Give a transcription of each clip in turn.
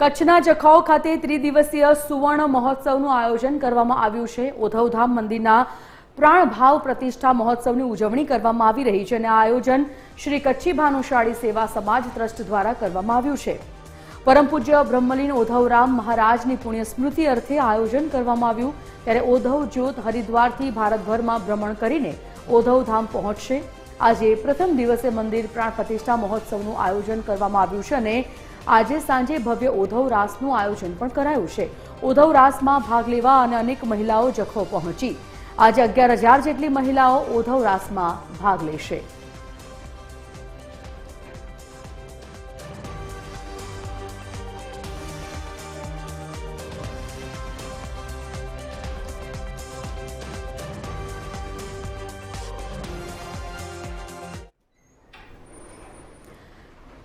કચ્છના જખાઉ ખાતે ત્રિદિવસીય સુવર્ણ મહોત્સવનું આયોજન કરવામાં આવ્યું છે. ઉધવધામ મંદિરના પ્રાણ ભાવ પ્રતિષ્ઠા મહોત્સવની ઉજવણી કરવામાં આવી રહી છે અને આ આયોજન શ્રી કચ્છી ભાનુશાળી સેવા સમાજ ટ્રસ્ટ દ્વારા કરવામાં આવ્યું છે. પરમ પૂજ્ય બ્રહ્મલીન ઓધવરામ મહારાજની પુણ્ય સ્મૃતિ અર્થે આયોજન કરવામાં આવ્યું. ત્યારે ઓધવ જ્યોત હરિદ્વારથી ભારતભરમાં ભ્રમણ કરીને ઓધવધામ પહોંચશે. આજે પ્રથમ દિવસે મંદિર પ્રાણ પ્રતિષ્ઠા મહોત્સવનું આયોજન કરવામાં આવ્યું છે અને આજે સાંજે ભવ્ય ઓધવ રાસનું આયોજન પણ કરાયું છે. ઓધવ રાસમાં ભાગ લેવા અને અનેક મહિલાઓ જખો પહોંચી. આજે અગિયાર હજાર જેટલી મહિલાઓ ઓધવ રાસમાં ભાગ લેશે.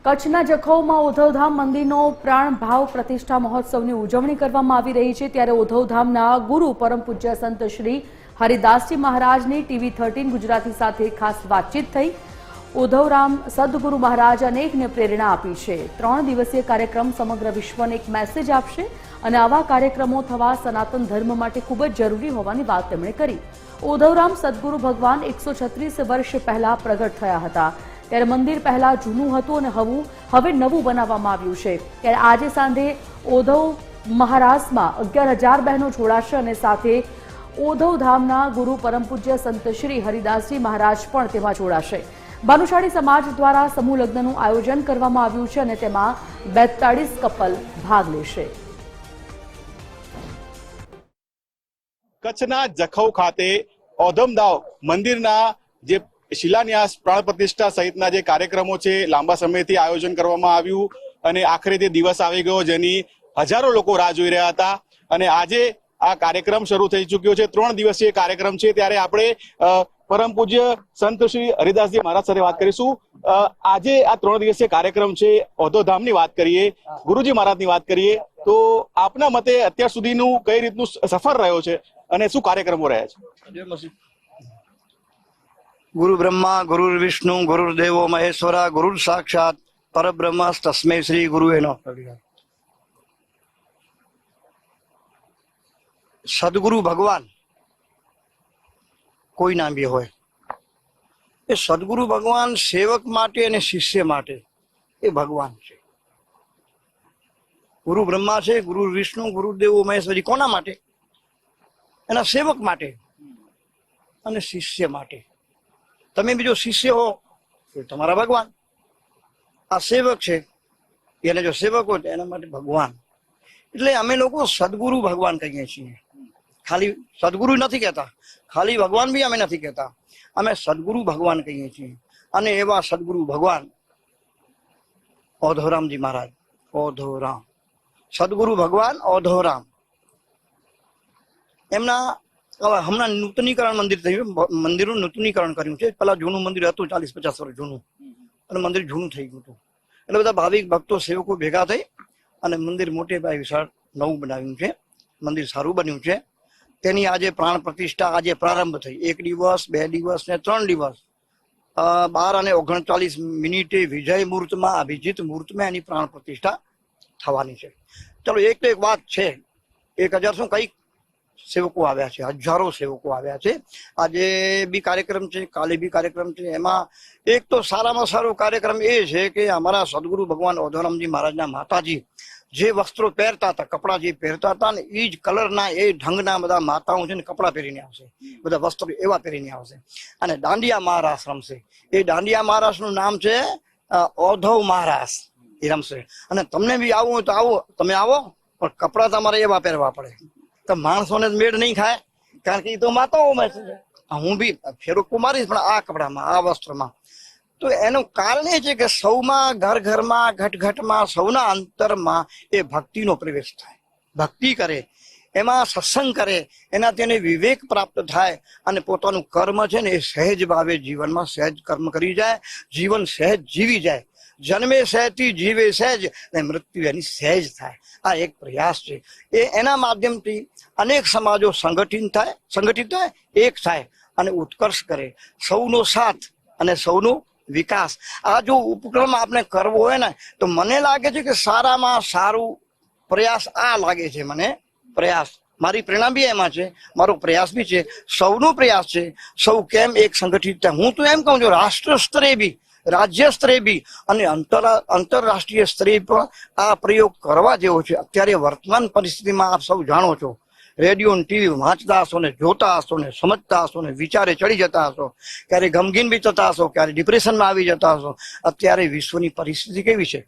કચ્છના જખૌમાં ઉધવધામ મંદિરનો પ્રાણ ભાવ પ્રતિષ્ઠા મહોત્સવની ઉજવણી કરવામાં આવી રહી છે. ત્યારે ઉધવધામના ગુરુ પરમ પૂજ્ય સંત શ્રી હરિદાસજી મહારાજની ટીવી થર્ટીન ગુજરાતી સાથે ખાસ વાતચીત થઈ. ઉધવરામ સદગુરુ મહારાજ અનેકને પ્રેરણા આપી છે. ત્રણ દિવસીય કાર્યક્રમ સમગ્ર વિશ્વને એક મેસેજ આપશે અને આવા કાર્યક્રમો થવા સનાતન ધર્મ માટે ખૂબ જ જરૂરી હોવાની વાત તેમણે કરી. ઉધવરામ સદગુરુ ભગવાન એકસો વર્ષ પહેલા પ્રગટ થયા હતા. ત્યારે મંદિર પહેલા જૂનું હતું અને હવું હવે નવું બનાવવામાં આવ્યું છે. ત્યારે આજે સાંજે ઓધવ મહારાષ્ટ્રમાં અગિયાર હજાર બહેનો જોડાશે અને સાથે ઓધવ ધામના ગુરુ પરમ પૂજ્ય સંત શ્રી હરિદાસજી મહારાજ પણ તેમાં જોડાશે. ભાનુશાળી સમાજ દ્વારા સમૂહ લગ્નનું આયોજન કરવામાં આવ્યું છે અને તેમાં બેતાળીસ કપલ ભાગ લેશે. કચ્છના જખૌ ખાતે ઓધમદાવ મંદિરના જે શિલાન્યાસ, પ્રાણ પ્રતિષ્ઠા સહિતના જે કાર્યક્રમો છે, લાંબા સમયથી આયોજન કરવામાં આવ્યું અને આખરે તે દિવસ આવી ગયો જેની હજારો લોકો રાહ જોઈ રહ્યા હતા. અને આજે આ કાર્યક્રમ શરૂ થઈ ચુક્યો છે. ત્રણ દિવસીય કાર્યક્રમ છે. ત્યારે આપણે પરમ પૂજ્ય સંત શ્રી હરિદાસજી મહારાજ સાથે વાત કરીશું. આજે આ ત્રણ દિવસીય કાર્યક્રમ છે. ની વાત કરીએ, ગુરુજી મહારાજની વાત કરીએ, તો આપના મતે અત્યાર સુધીનું કઈ રીતનું સફર રહ્યો છે અને શું કાર્યક્રમો રહ્યા છે? ગુરુ બ્રહ્મા ગુરુ વિષ્ણુ ગુરુ દેવો મહેશ્વરા ગુરુ સાક્ષાત પરબ્રહ્મ તસ્મે શ્રી ગુરુ એનો સદગુરુ ભગવાન કોઈ નામ બી હોય એ સદગુરુ ભગવાન સેવક માટે અને શિષ્ય માટે એ ભગવાન છે ગુરુ બ્રહ્મા છે ગુરુ વિષ્ણુ ગુરુ દેવો મહેશ્વરી કોના માટે એના સેવક માટે અને શિષ્ય માટે તમે બીજો શિષ્ય હો તો તમારા ભગવાન. આ સેવક છે, એને જો સેવક હોય એના માટે ભગવાન. એટલે અમે લોકો સદગુરુ ભગવાન કહીએ છીએ. ખાલી સદગુરુ નથી કહેતા, ખાલી ભગવાન બી અમે નથી કહેતા. અમે સદગુરુ ભગવાન કહીએ છીએ. અને એવા સદગુરુ ભગવાન ઓધોરામજી મહારાજ, ઓધોરામ. સદગુરુ ભગવાન ઓધોરામ. એમના હમણાં નૂતનીકરણ મંદિર થયું મંદિરનું નૂતનીકરણ કર્યું છે. પેલા જૂનું મંદિર હતું, ચાલીસ પચાસ વર્ષ જૂનું. અને મંદિર જૂનું થઈ ગયું હતું. એટલે બધા ભાવિક ભક્તો, સેવકો ભેગા થઈ અને મંદિર મોટે ભાઈ વિશાળ નવું બનાવ્યું છે. મંદિર સારું બન્યું છે. તેની આજે પ્રાણ પ્રતિષ્ઠા આજે પ્રારંભ થઈ. એક દિવસ, બે દિવસ ને ત્રણ દિવસ. બાર અને ઓગણચાલીસ મિનિટે વિજય મુહૂર્તમાં અભિજીત મુહૂર્તમાં એની પ્રાણ પ્રતિષ્ઠા થવાની છે. ચલો, એક તો એક વાત છે. એક હજાર શું કંઈક સેવકો આવ્યા છે, હજારો સેવકો આવ્યા છે. આજે બી કાર્યક્રમ છે, કાલે બી કાર્યક્રમ છે. એમાં એક તો સારામાં સારો કાર્યક્રમ એ છે કે અમારા સદગુરુ ભગવાન ઓધોરામજી મહારાજના માતાજી જે વસ્ત્રો પહેરતા હતા, કપડાં જે પહેરતા હતા ને એ જ કલરના એ ઢંગના બધા માતાઓ છે ને કપડાં પહેરીને આવશે. બધા વસ્ત્રો એવા પહેરીને આવશે. અને દાંડિયા મહારાસ રમશે એ દાંડિયા મહારાસનું નામ છે ઓધવ મહારાસ એ રમશે. અને તમને બી આવવું હોય તો આવો, તમે આવો, પણ કપડાં તમારે એવા પહેરવા પડે. તો માણસોને જ મેળ નહીં ખાય. કારણ કે એ તો માતાઓમાં છે. હું બી ફેરો કુમારી પણ આ કપડામાં, આ વસ્ત્રમાં. તો એનું કારણ એ છે કે સૌમાં ઘર ઘરમાં ઘટ ઘટમાં સૌના અંતરમાં એ ભક્તિનો પ્રવેશ થાય. ભક્તિ કરે, એમાં સત્સંગ કરે, એનાથી એને વિવેક પ્રાપ્ત થાય અને પોતાનું કર્મ છે ને એ સહેજ ભાવે જીવનમાં સહેજ કર્મ કરી જાય, જીવન સહેજ જીવી જાય. જન્મે સહેતી, જીવે સહેજ અને મૃત્યુ એની સહેજ થાય. આ એક પ્રયાસ છે. એ એના માધ્યમથી અનેક સમાજો સંગઠિત થાય સંગઠિત થાય એક થાય અને ઉત્કર્ષ કરે. સૌનો સાથ અને સૌનો વિકાસ. આ જો ઉપક્રમ આપણે કરવો હોય ને, તો મને લાગે છે કે સારામાં સારું પ્રયાસ આ લાગે છે મને. પ્રયાસ. મારી પ્રેરણા બી એમાં છે. મારો પ્રયાસ બી છે. સૌનો પ્રયાસ છે. સૌ કેમ એક સંગઠિત થાય? હું તો એમ કહું છું રાષ્ટ્ર સ્તરે બી રાજ્ય સ્તરે બી અને આંતરરાષ્ટ્રીય સ્તરે પણ આ પ્રયોગ કરવા જેવો છે. અત્યારે વર્તમાન પરિસ્થિતિમાં આપ સૌ જાણો છો. રેડિયો ને ટીવી વાંચતા હશો ને જોતા હશો ને સમજતા હશો ને વિચારે ચડી જતા હશો. ક્યારે ગમગીન બી થતા હશો, ક્યારે ડિપ્રેશનમાં આવી જતા હશો. અત્યારે વિશ્વની પરિસ્થિતિ કેવી છે?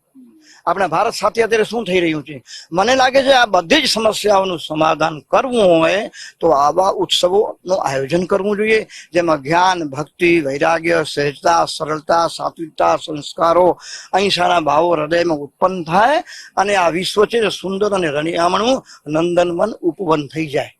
આપણા ભારત સાથે અત્યારે શું થઈ રહ્યું છે? મને લાગે છે આ બધી જ સમસ્યાઓનું સમાધાન કરવું હોય તો આવા ઉત્સવોનું આયોજન કરવું જોઈએ, જેમાં જ્ઞાન, ભક્તિ, વૈરાગ્ય, સહેજતા, સરળતા, સાત્વિકતા, સંસ્કારો, અહિંસાના ભાવો હૃદયમાં ઉત્પન્ન થાય અને આ વિશ્વ છે સુંદર અને રણિયામણું નંદનવન ઉપવન થઈ જાય.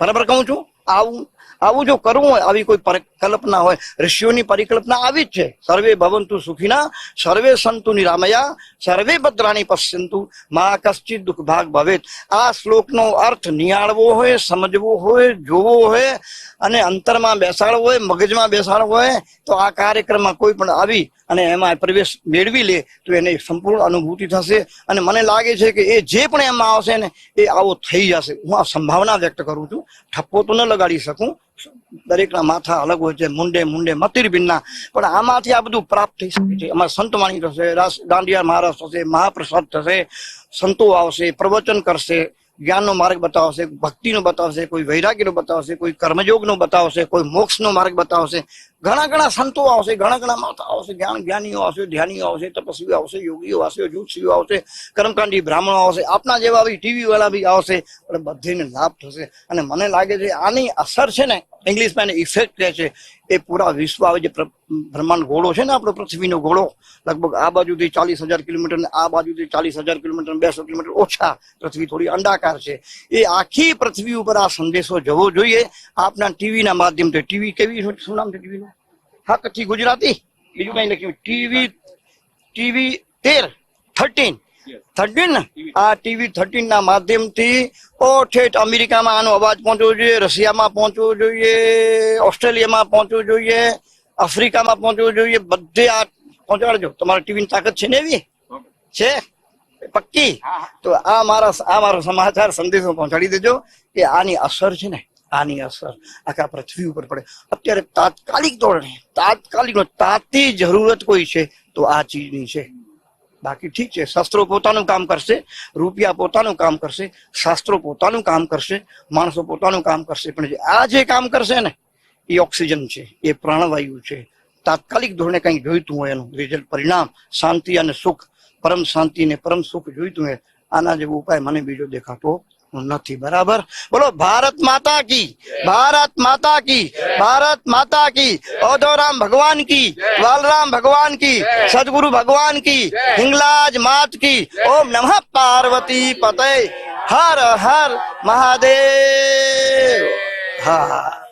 બરાબર કહું છું? આવું આવું જો કરવું હોય, આવી કોઈ પરિકલ્પના હોય, ઋષિઓની પરિકલ્પના આવી જ છે. સર્વે ભવંતુ સુખીના, સર્વે સંતુ નિરામયા, સર્વે ભદ્રાણી પશ્યંતુ, મા કશ્ચિત દુઃખ ભાગ ભવેત. આ શ્લોકનો અર્થ નિહાળવો હોય, સમજવો હોય, જોવો હોય અને અંતરમાં બેસાડવો હોય, મગજમાં બેસાડવો હોય, તો આ કાર્યક્રમમાં કોઈ પણ આવી અને એમાં પ્રવેશ મેળવી લે, તો એને સંપૂર્ણ અનુભૂતિ થશે. અને મને લાગે છે કે એ જે પણ એમાં આવશે ને, એ આવો થઈ જશે. હું આ સંભાવના વ્યક્ત કરું છું. ઠપ્પો તો ન લગાડી શકું. દરેકના માથા અલગ હોય છે, મુંડે મુંડે મતિર ભિન્ના. પણ આમાંથી આ બધું પ્રાપ્ત થઈ શકે છે. એમાં સંતવાણી થશે દાંડિયા મહારાજ થશે, મહાપ્રસાદ થશે, સંતો આવશે, પ્રવચન કરશે. જ્ઞાનનો માર્ગ બતાવશે, ભક્તિનો બતાવશે, કોઈ વૈરાગ્યનો બતાવશે, કોઈ કર્મયોગનો બતાવશે, કોઈ મોક્ષનો માર્ગ બતાવશે. ઘણા ઘણા સંતો આવશે, ઘણા ઘણા માતા આવશે, જ્ઞાન જ્ઞાનીઓ આવશે, ધ્યાનીઓ આવશે, તપસ્વીઓ આવશે, યોગીઓ આવશે જ્યોતિષીઓ આવશે, કર્મકાંડી બ્રાહ્મણો આવશે, આપના જેવા બી ટીવી વાળા બી આવશે, પણ બધીને લાભ થશે. અને મને લાગે છે આની અસર છે ને ઇંગ્લિશમાં એને ઇફેક્ટ કહે છે. એ પૂરા વિશ્વ આવે જે બ્રહ્માંડ ઘોડો છે ને આપણો પૃથ્વીનો ઘોડો, લગભગ આ બાજુથી ચાલીસ હજાર કિલોમીટર ને આ બાજુથી ચાલીસ હજાર કિલોમીટર બેસો કિલોમીટર ઓછા પૃથ્વી, થોડી અંડાકાર છે. એ આખી પૃથ્વી ઉપર આ સંદેશો જવો જોઈએ. આપના ટીવીના માધ્યમથી. ટીવી કેવી શું નામ છે ટીવીનું? હા કચ્છી ગુજરાતી. બીજું કઈ લખ્યું? ટીવી ટીવી તેર થર્ટીન. થર્ટીન આ ટીવી થર્ટીન ના માધ્યમથી ઓ ઠેઠ અમેરિકામાં આનો અવાજ પહોંચવો જોઈએ રશિયામાં પહોંચવો જોઈએ ઓસ્ટ્રેલિયામાં પહોંચવું જોઈએ આફ્રિકામાં પહોંચવું જોઈએ બધે આ પહોંચાડજો. તમારા ટીવીની તાકાત છે ને એવી? છે? પક્કી? તો આ મારા આ મારો સમાચાર સંદેશો પહોંચાડી દેજો કે આની અસર છે ને આની અસર આખા પૃથ્વી ઉપર પડે. અત્યારે તાત્કાલિક ધોરણે, તાત્કાલિક તાતી જરૂરત કોઈ છે તો આ ચીજની છે. બાકી ઠીક છે, શાસ્ત્રો પોતાનું કામ કરશે, રૂપિયા પોતાનું કામ કરશે, શાસ્ત્રો પોતાનું કામ કરશે, માણસો પોતાનું કામ કરશે, પણ આ જે કામ કરશે ને, એ ઓક્સિજન છે, એ પ્રાણવાયુ છે. તાત્કાલિક ધોરણે કંઈ જોઈતું હોય એનું રિઝલ્ટ પરિણામ, શાંતિ અને સુખ, પરમ શાંતિ ને પરમ સુખ જોઈતું હોય, આના જેવો ઉપાય મને બીજો દેખાતો નથી બરાબર બોલો ભારત માતા કી ભારત માતા કી ભારત માતા કી ઓધોરામ ભગવાન કી વાલરામ ભગવાન કી સદગુરુ ભગવાન કી હિંગલાજ માત કી ઓમ નમઃ પાર્વતી પતય હર હર મહાદેવ હા